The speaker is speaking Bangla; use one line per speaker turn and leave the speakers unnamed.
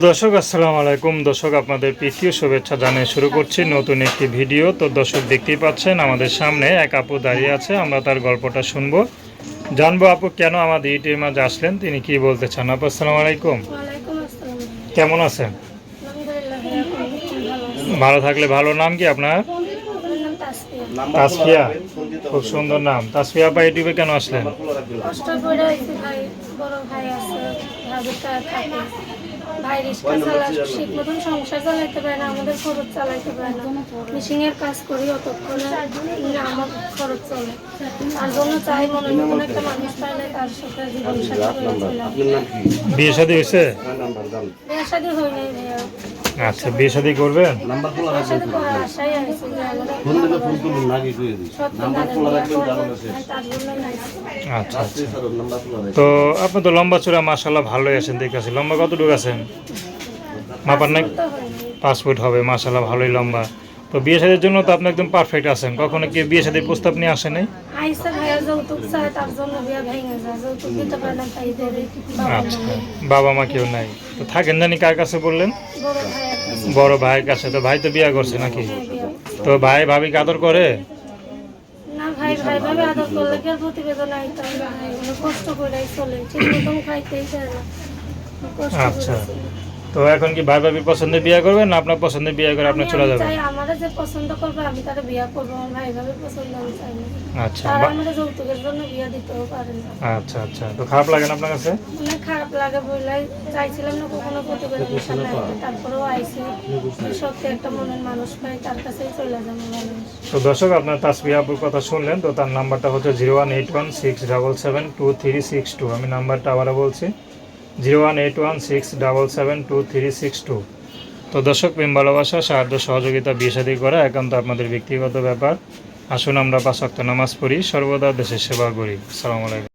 দর্শক আসসালামু আলাইকুম। দর্শক আপনাদের প্রীতীয় শুভেচ্ছা জানিয়ে শুরু করছি নতুন একটি ভিডিও। তো দর্শক দেখতেই পাচ্ছেন আমাদের সামনে এক আপু দাঁড়িয়ে আছে। আমরা তার গল্পটা শুনব। জানব আপু কেন আমাদের ইউটিউবের মাঝে আসলেন? তিনি কি বলতে চান? আপু আসসালামু আলাইকুম। কেমন আছেন?
ভালো
থাকলে ভালো নাম কি আপনার?
তাসফিয়া।
খুব সুন্দর নাম। তাসফিয়া আপা ইউটিউবে কেন আসলেন?
কষ্ট ভাই, বড় ভাই আছে, ভাবি তা- থাকে। ভাই রিক্সা চালায়, ঠিক মতন সংসার চালাইতে পারে না, আমাদের খরচ চালাইতে পারে না। মেশিনের কাজ করি অতক্ষণে আমার খরচ চলে। তার জন্য চাই মনের মতন একটা মানুষ পাইলে তার সাথে জীবন সাথী করে চলে। আসবে।
বিয়ে শাদী হয়েছে?
বিয়ে শাদী হয় নাই ভাইয়া।
আচ্ছা বিয়ে শাদী করবেন?
আইছি।
আচ্ছা আচ্ছা তো আপনি তো লম্বা চূড়া মাসাল্লাহ ভালোই আছেন দেখে আছি লম্বা কতটুকু আছেন? মাপার নাই? পাঁচ ফুট হবে মাসাল্লাহ ভালোই লম্বা। তো বিয়ে শাদীর জন্য তো আপনি একদম পারফেক্ট আছেন। কখনো কি বিয়ে শাদীর প্রস্তাব নিয়ে আসে নাই? আচ্ছা
মা।
বাবা মা কেউ নাই। তো থাকেন জানি কার কাছে বললেন?
বড়
ভাইয়ের কাছে। তো ভাই তো বিয়ে করছে নাকি?
হ্যাঁ,
তো ভাই ভাবিকে আদর করে?
না ভাই ভাই ভাবে আদর করলে কি প্রতিবেদন কষ্ট করে চলে। ঠিক মতন খাইতেই চায় না। করে
আচ্ছা। তো এখন কি ভাই ভাবি পছন্দের বিয়ে করবেন না আপনার পছন্দের বিয়ে করে আপনি চলে যাবেন?
যে পছন্দ করবে আমি তারা বিয়া করব আমার ভাই ভাবে পছন্দ আমি চাই না।
আচ্ছা
তারা
বা-
আমাদের যৌতুকের জন্য বিয়া দিতেও পারে না।
আচ্ছা আচ্ছা। তো খারাপ লাগে না আপনার কাছে?
অনেক খারাপ লাগে বললাই চাইছিলাম না কখনো সামনে তারপরেও আইসি। সত্যি একটা মনের মানুষ পাই তার কাছেই চলে যাব
তো দর্শক আপনার তাসবিহ আপুর কথা শুনলেন তো তার নাম্বারটা হচ্ছে zero one eight one six double seven two three six two. আমি নাম্বারটা আবারও বলছি। Zero one eight one six double seven two three six two. তো দর্শক, প্রেম, ভালোবাসা, সাহায্য, সহযোগিতা বিষাদি করা একান্ত আপনাদের ব্যক্তিগত ব্যাপার। আসুন আমরা পাঁচ নামাজ পড়ি, সর্বদা দেশের সেবা করি। আসসালামু আলাইকুম।